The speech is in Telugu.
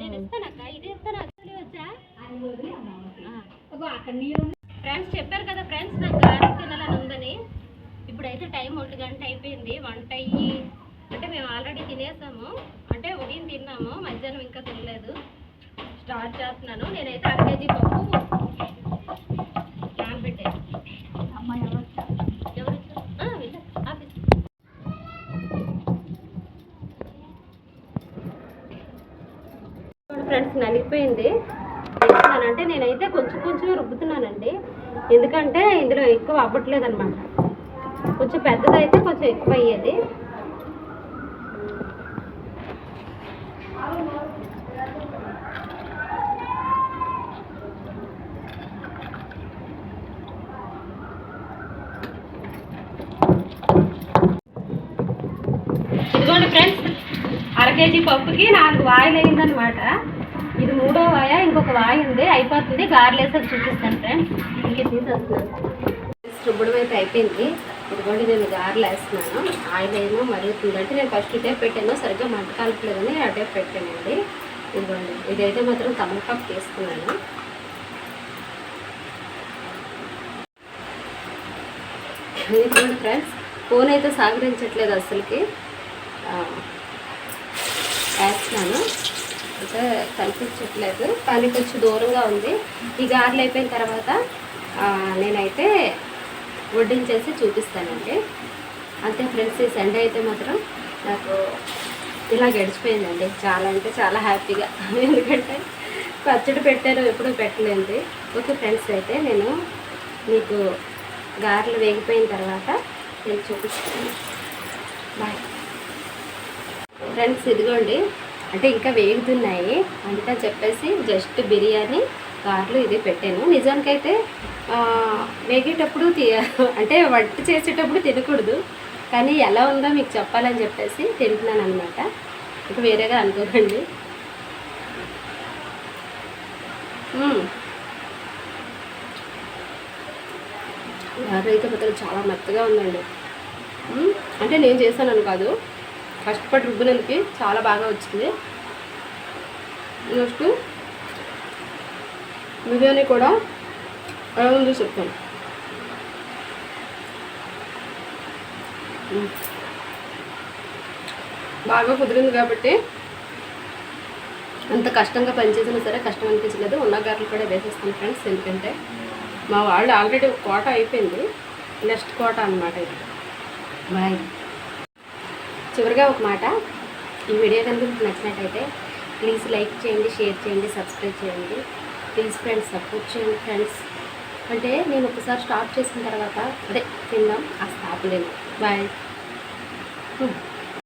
నేను ఇస్తానక్క ఇది ఇస్తాను. అసలు వచ్చా? ఫ్రెండ్స్ చెప్పారు కదా ఫ్రెండ్స్ నాకు గారెలు తినాలని ఉందని. ఇప్పుడైతే టైం ఒంటి గంట అయిపోయింది. వంట అయ్యి అంటే మేము ఆల్రెడీ తినేసాము. అంటే ఉదయం తిన్నాము మధ్యాహ్నం ఇంకా తినలేదు. స్టార్ట్ చేస్తున్నాను. నేనైతే అర కేజీ పప్పు చూడండి ఫ్రెండ్స్ నలిగిపోయింది. అంటే నేనైతే కొంచెం కొంచెం రుబ్బుతున్నానండి. ఎందుకంటే ఇందులో ఎక్కువ అవ్వట్లేదు అనమాట కొంచెం పెద్దదైతే కొంచెం ఎక్కువ అయ్యేది కేజీ పప్పుకి నాలుగు వాయిలు అయిందనమాట ఇది మూడో వాయ ఇంకొక వాయ ఉంది అయిపోతుంది. గారెలేసాక చూపిస్తాను ఫ్రెండ్స్. ఇంక తీసేస్తున్నాను రుబ్బడం అయితే అయిపోయింది. ఇదిగోండి నేను గారెలు వేస్తున్నాను. ఆయిల్ ఏమో మరుగుతుందంటే నేను ఫస్ట్ టైప్ పెట్టాను. సరిగ్గా మంట కలపలేదని అటే పెట్టానండి. ఇదిగోండి ఇదైతే మాత్రం తమలపాకు తీసుకున్నాను. ఇదిగోండి ఫ్రెండ్స్ ఫోన్ అయితే సహకరించట్లేదు అసలుకి వేస్తున్నాను. అయితే కనిపించట్లేదు. కానీ కొంచెం దూరంగా ఉంది. ఈ గారెలు అయిపోయిన తర్వాత నేనైతే వడ్డించేసి చూపిస్తానండి. అంతే ఫ్రెండ్స్ ఈ సండే అయితే మాత్రం నాకు ఇలా గడిచిపోయిందండి. చాలా అంటే చాలా హ్యాపీగా. ఎందుకంటే పచ్చడి పెట్టాను ఎప్పుడూ పెట్టలేదు ఓకే ఫ్రెండ్స్ అయితే నేను మీకు గారెలు వేగిపోయిన తర్వాత నేను చూపిస్తాను. బాయ్. ఫ్రెండ్స్ ఇదిగోండి. అంటే ఇంకా వేగుతున్నాయి. అందుకని చెప్పేసి జస్ట్ బిర్యానీ కార్లు ఇది పెట్టాను. నిజానికైతే వేగేటప్పుడు అంటే వంట చేసేటప్పుడు తినకూడదు. కానీ ఎలా ఉందో మీకు చెప్పాలని చెప్పేసి తింటున్నాను అనమాట ఇంకా వేరేగా అనుకోకండి. మ్మ్. అయితే మాత్రం చాలా మెత్తగా ఉందండి. అంటే నేను చేశానని కాదు. కష్టపడి రుబ్బినందుకు చాలా బాగా వచ్చింది. నెక్స్ట్ బిర్యానీ కూడా ఎలా ఉందో చెప్తాను. బాగా కుదిరింది కాబట్టి అంత కష్టంగా పనిచేసినా సరే కష్టం అనిపించలేదు. ఉన్న గారెలు కూడా వేసేస్తాను ఫ్రెండ్స్. ఎందుకంటే మా వాళ్ళు ఆల్రెడీ ఒక కోట అయిపోయింది. నెక్స్ట్ కోట అనమాట ఇది. బాయ్. చివరిగా ఒక మాట. ఈ వీడియో కనుక మీకు నచ్చినట్టయితే ప్లీజ్ లైక్ చేయండి షేర్ చేయండి సబ్స్క్రైబ్ చేయండి. ప్లీజ్ ఫ్రెండ్స్ సపోర్ట్ చేయండి ఫ్రెండ్స్ అంటే నేను ఒకసారి స్టార్ట్ చేసిన తర్వాత అదే తిన్నాం ఆ ఆపలేను బాయ్